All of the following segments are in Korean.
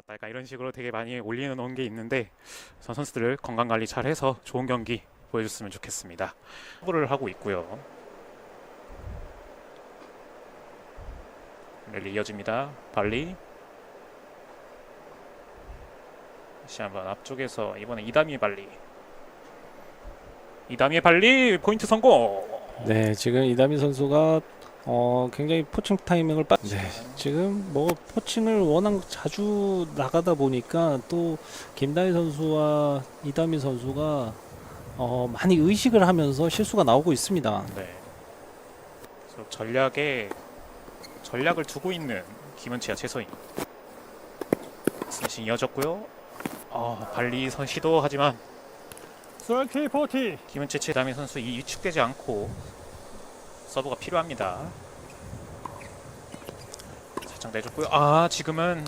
왔다 약간 이런 식으로 되게 많이 올리는 게 있는데 전 선수들 건강 관리 잘 해서 좋은 경기 보여줬으면 좋겠습니다. 후보를 하고 있고요. 랠리 이어집니다. 발리 다시 한번 앞쪽에서 이번에 이다미 발리 이다미의 발리 포인트 성공. 네, 지금 이다미 선수가 어, 굉장히 포칭 타이밍을 빠. 네, 지금 뭐 포칭을 워낙 자주 나가다 보니까 또 김다희 선수와 이다미 선수가 어, 많이 의식을 하면서 실수가 나오고 있습니다. 네. 그래서 전략에 전략을 두고 있는 김은치와 최소인. 스매싱 이어졌고요. 어, 발리 선 시도하지만 30, 40. 김은채 최다미 선수 이 위축되지 않고 서브가 필요합니다. 살짝 내줬고요. 아 지금은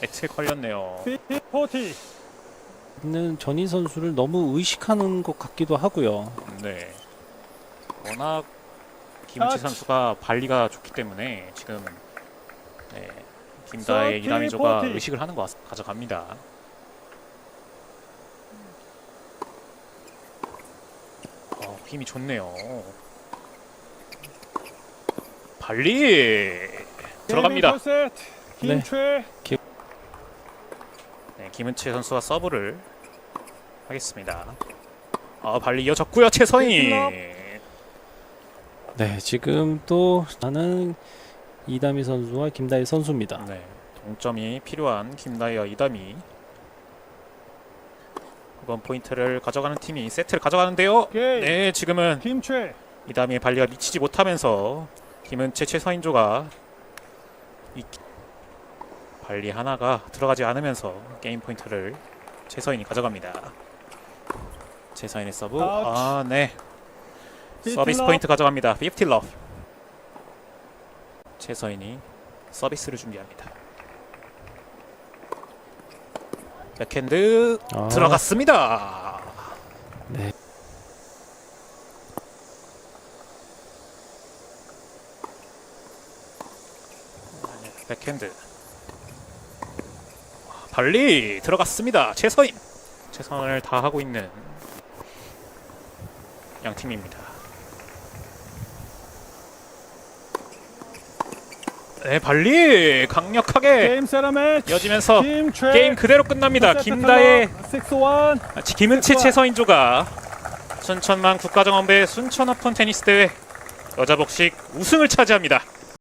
네트에 걸렸네요. 50, 40. 있는 전희 선수를 너무 의식하는 것 같기도 하고요. 네. 워낙 김은채 아, 선수가 발리가 좋기 때문에 지금 네, 김다의 포티. 의식을 하는 것 같- 가져갑니다. 어, 힘이 좋네요. 발리 들어갑니다. 세트. 네. 김최. 네, 김은채 선수가 서브를 하겠습니다. 아, 발리 이어졌고요. 최서인. 네, 지금 또 나는 이다미 선수와 김다희 선수입니다. 네, 동점이 필요한 김다희와 이담이 이번 포인트를 가져가는 팀이 세트를 가져가는데요. 오케이. 네, 지금은 김최. 이담이의 발리가 미치지 못하면서 김은채 최서인조가 이 발리 하나가 들어가지 않으면서 게임 포인트를 최서인이 가져갑니다. 최서인의 서브. 아, 네. 서비스. 포인트 가져갑니다. 50 러브. 최서인이 서비스를 준비합니다. 백핸드 아, 들어갔습니다. 네. 백핸드 발리 들어갔습니다. 최서인 최선을 다하고 있는 양 팀입니다. 네 발리 강력하게 게임 세라. 이어지면서 김최. 게임 그대로 끝납니다. 김다의 6-1. 김은채 최서인조가 순천만 국가정원배 순천 오픈 테니스 대회 여자 복식 우승을 차지합니다.